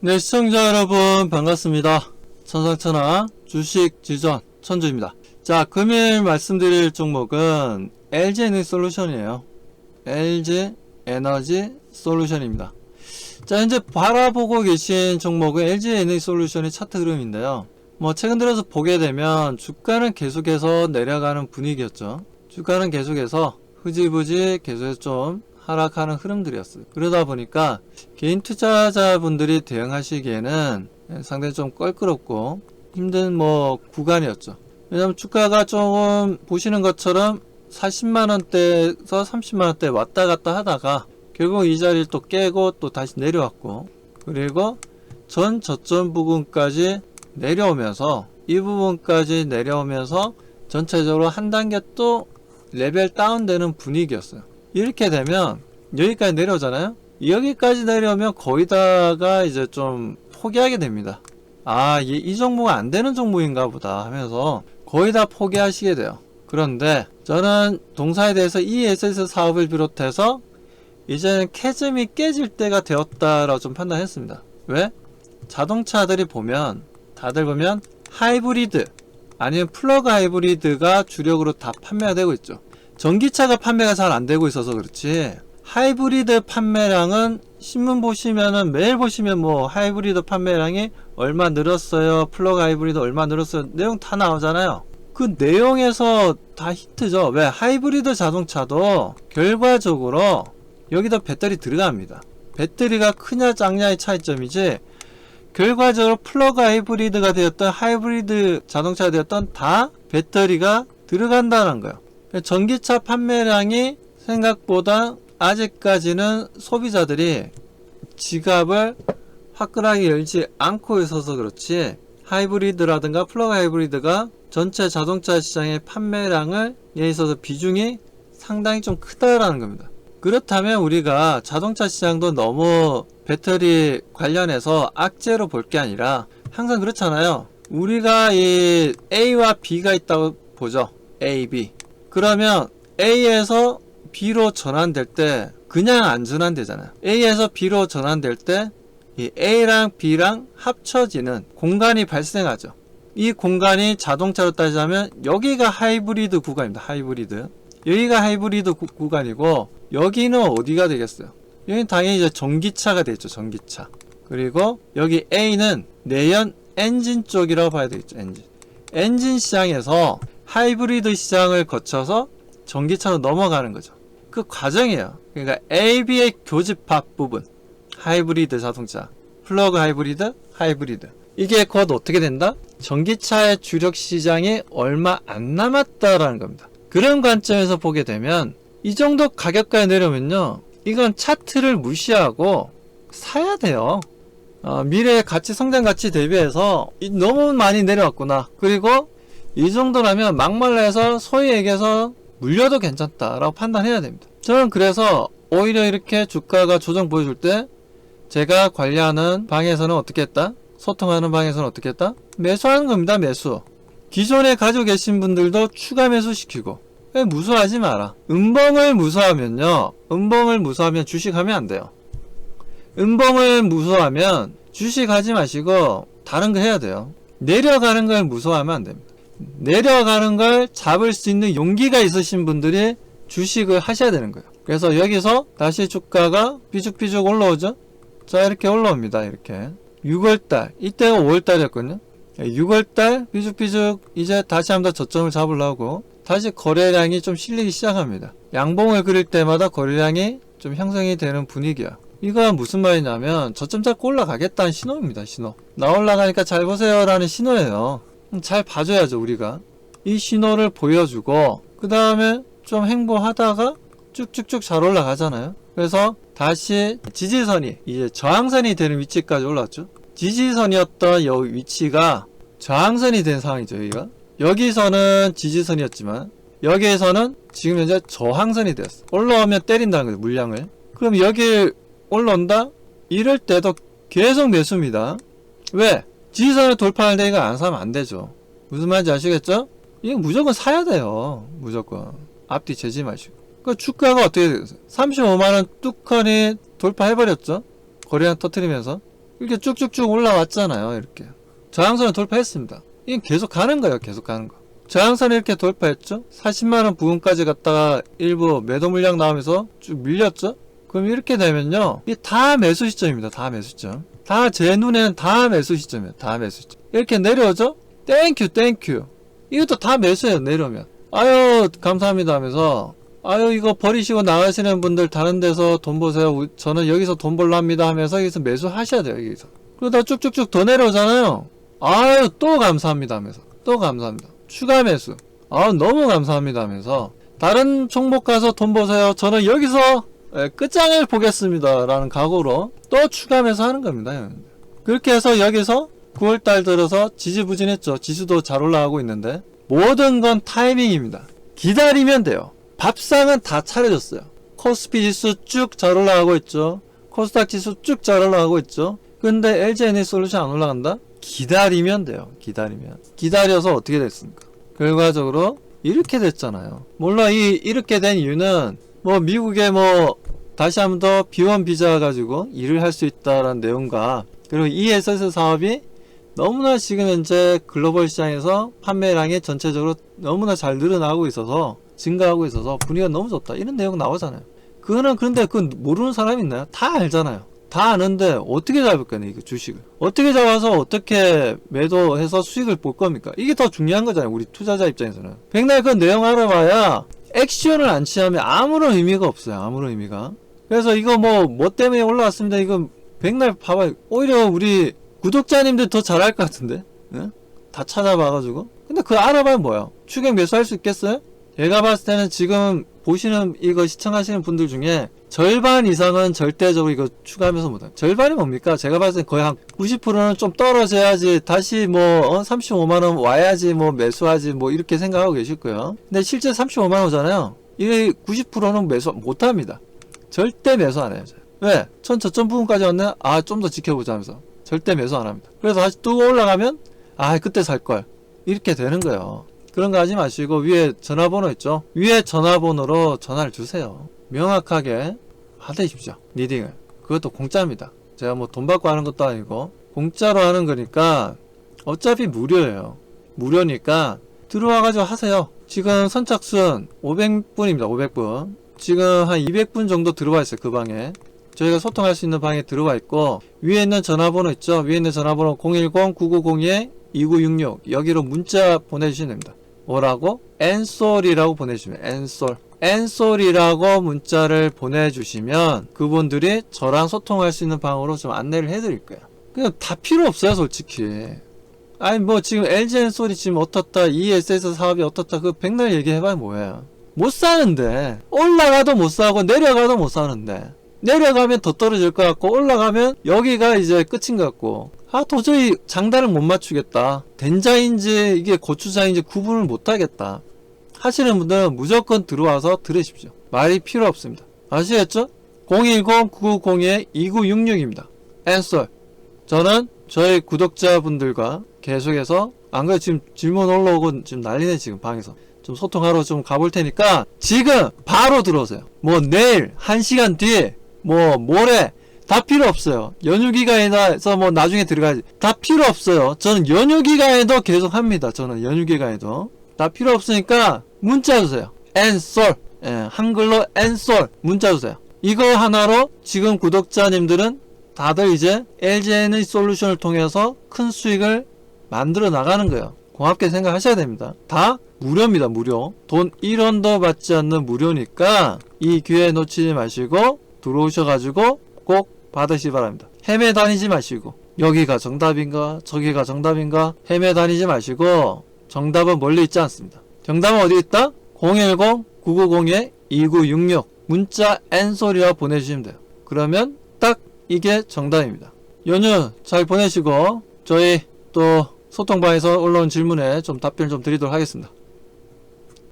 네, 시청자 여러분 반갑습니다. 천상천하 주식 지전 천주입니다. 자, 금일 말씀드릴 종목은 LG 에너지 솔루션이에요. LG 에너지 솔루션입니다. 자, 현재 바라보고 계신 종목은 LG 에너지 솔루션의 차트 흐름인데요. 뭐 최근 들어서 보게 되면 주가는 계속해서 내려가는 분위기였죠. 주가는 계속해서 흐지부지 계속해서 좀 하락하는 흐름들이었어요. 그러다 보니까 개인 투자자분들이 대응하시기에는 상당히 좀 껄끄럽고 힘든 뭐 구간이었죠. 왜냐면 주가가 조금 보시는 것처럼 40만 원대에서 30만 원대 왔다 갔다 하다가 결국 이 자리를 또 깨고 또 다시 내려왔고 그리고 전 저점 부분까지 내려오면서 이 부분까지 내려오면서 전체적으로 한 단계 또 레벨 다운되는 분위기였어요. 이렇게 되면 여기까지 내려오잖아요. 여기까지 내려오면 거의 다가 이제 좀 포기하게 됩니다. 아, 이, 이 종목은 안 되는 종목인가 보다 하면서 거의 다 포기하시게 돼요. 그런데 저는 동사에 대해서 이 SS 사업을 비롯해서 이제는 캐즘이 깨질 때가 되었다라고 좀 판단했습니다. 왜? 자동차들이 보면 다들 보면 하이브리드 아니면 플러그 하이브리드가 주력으로 다 판매가 되고 있죠. 전기차가 판매가 잘 안 되고 있어서 그렇지. 하이브리드 판매량은 신문 보시면은 매일 보시면 뭐 하이브리드 판매량이 얼마 늘었어요? 플러그 하이브리드 얼마 늘었어요? 내용 다 나오잖아요. 그 내용에서 다 히트죠. 왜? 하이브리드 자동차도 결과적으로 여기다 배터리 들어갑니다. 배터리가 크냐 작냐의 차이점이지. 결과적으로 플러그 하이브리드가 되었던 하이브리드 자동차가 되었던 다 배터리가 들어간다는 거예요 전기차 판매량이 생각보다 아직까지는 소비자들이 지갑을 화끈하게 열지 않고 있어서 그렇지 하이브리드라든가 플러그 하이브리드가 전체 자동차 시장의 판매량을 에 있어서 비중이 상당히 좀 크다라는 겁니다. 그렇다면 우리가 자동차 시장도 너무 배터리 관련해서 악재로 볼 게 아니라 항상 그렇잖아요. 우리가 이 A와 B가 있다고 보죠. A, B. 그러면 A에서 B로 전환될 때 그냥 안 전환되잖아요. A에서 B로 전환될 때 이 A랑 B랑 합쳐지는 공간이 발생하죠. 이 공간이 자동차로 따지자면 여기가 하이브리드 구간입니다. 하이브리드. 여기가 하이브리드 구, 구간이고 여기는 어디가 되겠어요? 여기는 당연히 이제 전기차가 되겠죠. 전기차. 그리고 여기 A는 내연 엔진 쪽이라고 봐야 되겠죠. 엔진. 엔진 시장에서 하이브리드 시장을 거쳐서 전기차로 넘어가는 거죠. 그 과정이에요. 그러니까 AB의 교집합 부분. 하이브리드 자동차. 플러그 하이브리드, 하이브리드. 이게 곧 어떻게 된다? 전기차의 주력 시장이 얼마 안 남았다라는 겁니다. 그런 관점에서 보게 되면 이 정도 가격까지 내려면요. 이건 차트를 무시하고 사야 돼요. 어, 미래의 가치 성장 가치 대비해서 이- 너무 많이 내려왔구나. 그리고 이 정도라면 막말라해서 소위 얘기해서 물려도 괜찮다라고 판단해야 됩니다. 저는 그래서 오히려 이렇게 주가가 조정 보여줄 때 제가 관리하는 방에서는 어떻게 했다? 소통하는 방에서는 어떻게 했다? 매수하는 겁니다. 매수. 기존에 가지고 계신 분들도 추가 매수시키고 왜 무수하지 마라. 음봉을 무수하면요. 음봉을 무수하면 주식하면 안 돼요. 음봉을 무수하면 주식하지 마시고 다른 거 해야 돼요. 내려가는 걸 무서워하면 안 됩니다. 내려가는 걸 잡을 수 있는 용기가 있으신 분들이 주식을 하셔야 되는 거예요. 그래서 여기서 다시 주가가 삐죽삐죽 올라오죠? 자, 이렇게 올라옵니다. 이렇게. 6월달. 이때가 5월달이었거든요. 6월달 삐죽삐죽 이제 다시 한번 더 저점을 잡으려고 다시 거래량이 좀 실리기 시작합니다. 양봉을 그릴 때마다 거래량이 좀 형성이 되는 분위기야. 이거 무슨 말이냐면 저점 잡고 올라가겠다는 신호입니다. 신호. 나 올라가니까 잘 보세요 라는 신호예요. 음, 잘 봐줘야죠 우리가. 이 신호를 보여주고 그 다음에 좀 행보하다가 쭉쭉쭉 잘 올라가잖아요. 그래서 다시 지지선이 이제 저항선이 되는 위치까지 올라왔죠. 지지선이었던 여 위치가 저항선이 된 상황이죠. 여기가 여기서는 지지선이었지만 여기에서는 지금 현재 저항선이 되었어. 올라오면 때린다는 거죠. 물량을. 그럼 여기 올라온다? 이럴 때도 계속 매수입니다. 왜? 지지선을 돌파할 때 이거 안 사면 안 되죠. 무슨 말인지 아시겠죠? 이거 무조건 사야 돼요. 무조건. 앞뒤 재지 마시고. 그 주가가 어떻게 됐어요? 35만원 뚜커니 돌파해버렸죠? 거래량 터트리면서. 이렇게 쭉쭉쭉 올라왔잖아요. 이렇게. 저항선을 돌파했습니다. 이건 계속 가는 거예요. 계속 가는 거. 저항선 이렇게 돌파했죠? 40만원 부근까지 갔다가 일부 매도 물량 나오면서 쭉 밀렸죠? 그럼 이렇게 되면요. 이게 다 매수 시점입니다. 다 매수 시점. 다 제 눈에는 다 매수 시점이에요. 다 매수 시점. 이렇게 내려오죠? 땡큐, 땡큐. 이것도 다 매수예요. 내려오면. 아유, 감사합니다 하면서 아유, 이거 버리시고 나가시는 분들 다른 데서 돈 보세요. 우- 저는 여기서 돈 벌러 합니다 하면서 여기서 매수하셔야 돼요. 여기서. 그러다 쭉쭉쭉 더 내려오잖아요. 아유, 또 감사합니다 하면서. 또 감사합니다. 추가 매수. 아 너무 감사합니다 하면서 다른 종목 가서 돈 보세요. 저는 여기서 예, 끝장을 보겠습니다. 라는 각오로 또 매수 하는 겁니다. 여러분들. 그렇게 해서 여기서 9월달 들어서 지지부진했죠. 지수도 잘 올라가고 있는데 모든 건 타이밍입니다. 기다리면 돼요. 밥상은 다 차려졌어요. 코스피 지수 쭉 잘 올라가고 있죠. 코스닥 지수 쭉 잘 올라가고 있죠. 근데 LG 솔루션 안 올라간다? 기다리면 돼요. 기다리면. 기다려서 어떻게 됐습니까? 결과적으로 이렇게 됐잖아요. 물론 이 이렇게 된 이유는 뭐 미국에 뭐 다시 한번더 비원 비자 가지고 일을 할 수 있다라는 내용과 그리고 ESS 사업이 너무나 지금 현재 글로벌 시장에서 판매량이 전체적으로 너무나 잘 늘어나고 있어서 증가하고 있어서 분위기가 너무 좋다 이런 내용 나오잖아요. 그거는 그런데 그 모르는 사람이 있나요? 다 알잖아요. 다 아는데 어떻게 잡을 거냐 이거 주식을 어떻게 잡아서 어떻게 매도해서 수익을 볼 겁니까? 이게 더 중요한 거잖아요. 우리 투자자 입장에서는 백날 그 내용 알아봐야 액션을 안 취하면 아무런 의미가 없어요. 아무런 의미가. 그래서 이거 뭐 뭐 때문에 올라왔습니다. 이거 백날 봐봐. 오히려 우리 구독자님들 더 잘할 것 같은데. 응? 다 찾아봐가지고. 근데 그거 알아봐야 뭐야? 추격 매수할 수 있겠어요? 제가 봤을 때는 지금 보시는 이거 시청하시는 분들 중에 절반 이상은 절대적으로 이거 추가하면서 못해요. 절반이 뭡니까? 제가 봤을 때 거의 한 90%는 좀 떨어져야지 다시 뭐 어, 35만원 와야지 뭐 매수하지 뭐 이렇게 생각하고 계실 거예요. 근데 실제 35만원 오잖아요. 이게 90%는 매수 못합니다. 절대 매수 안 해요. 왜? 전 저점 부분까지 왔네? 아, 좀 더 지켜보자 하면서. 절대 매수 안 합니다. 그래서 다시 또 올라가면, 아, 그때 살걸. 이렇게 되는 거예요. 그런 거 하지 마시고, 위에 전화번호 있죠? 위에 전화번호로 전화를 주세요. 명확하게 받으십시오. 리딩을. 그것도 공짜입니다. 제가 뭐 돈 받고 하는 것도 아니고, 공짜로 하는 거니까, 어차피 무료예요. 무료니까, 들어와가지고 하세요. 지금 선착순 500분입니다. 500분. 지금 한 200분 정도 들어와 있어요. 그 방에. 저희가 소통할 수 있는 방에 들어와 있고 위에 있는 전화번호 있죠? 위에 있는 전화번호 010-9902-2966 여기로 문자 보내주시면 됩니다. 뭐라고? 엔솔이라고 보내주시면 엔솔 엔솔이라고 문자를 보내주시면 그분들이 저랑 소통할 수 있는 방으로 좀 안내를 해드릴 거예요. 그냥 다 필요 없어요 솔직히. 아니 뭐 지금 LG 엔솔이 지금 어떻다 ESS 사업이 어떻다 그 백날 얘기해봐야 뭐예요. 못 사는데 올라가도 못 사고 내려가도 못 사는데 내려가면 더 떨어질 것 같고 올라가면 여기가 이제 끝인 것 같고 아 도저히 장단을 못 맞추겠다. 된장인지 이게 고추장인지 구분을 못 하겠다. 하시는 분들은 무조건 들어와서 들으십시오. 말이 필요 없습니다. 아시겠죠? 010-9902-2966입니다. 앤서 저는 저희 구독자분들과 계속해서 안 그래 지금 질문 올라오고 지금 난리네 지금 방에서 좀 소통하러 좀 가볼 테니까 지금 바로 들어오세요. 뭐 내일 한 시간 뒤에 뭐 모레 다 필요 없어요. 연휴 기간에서 뭐 나중에 들어가야지 다 필요 없어요. 저는 연휴 기간에도 계속 합니다. 저는 연휴 기간에도 다 필요 없으니까 문자 주세요. 엔솔 예, 한글로 엔솔 문자 주세요. 이거 하나로 지금 구독자님들은 다들 이제 LGN의 솔루션을 통해서 큰 수익을 만들어 나가는 거예요. 고맙게 생각하셔야 됩니다. 다 무료입니다. 무료. 돈 1원도 받지 않는 무료니까 이 기회 놓치지 마시고 들어오셔가지고 꼭 받으시 기 바랍니다. 헤매 다니지 마시고 여기가 정답인가 저기가 정답인가 헤매 다니지 마시고 정답은 멀리 있지 않습니다. 정답은 어디 있다? 010-9902-2966 문자 N소리와 보내주시면 돼요. 그러면 딱 이게 정답입니다. 연휴 잘 보내시고 저희 또 소통방에서 올라온 질문에 좀 답변 좀 드리도록 하겠습니다.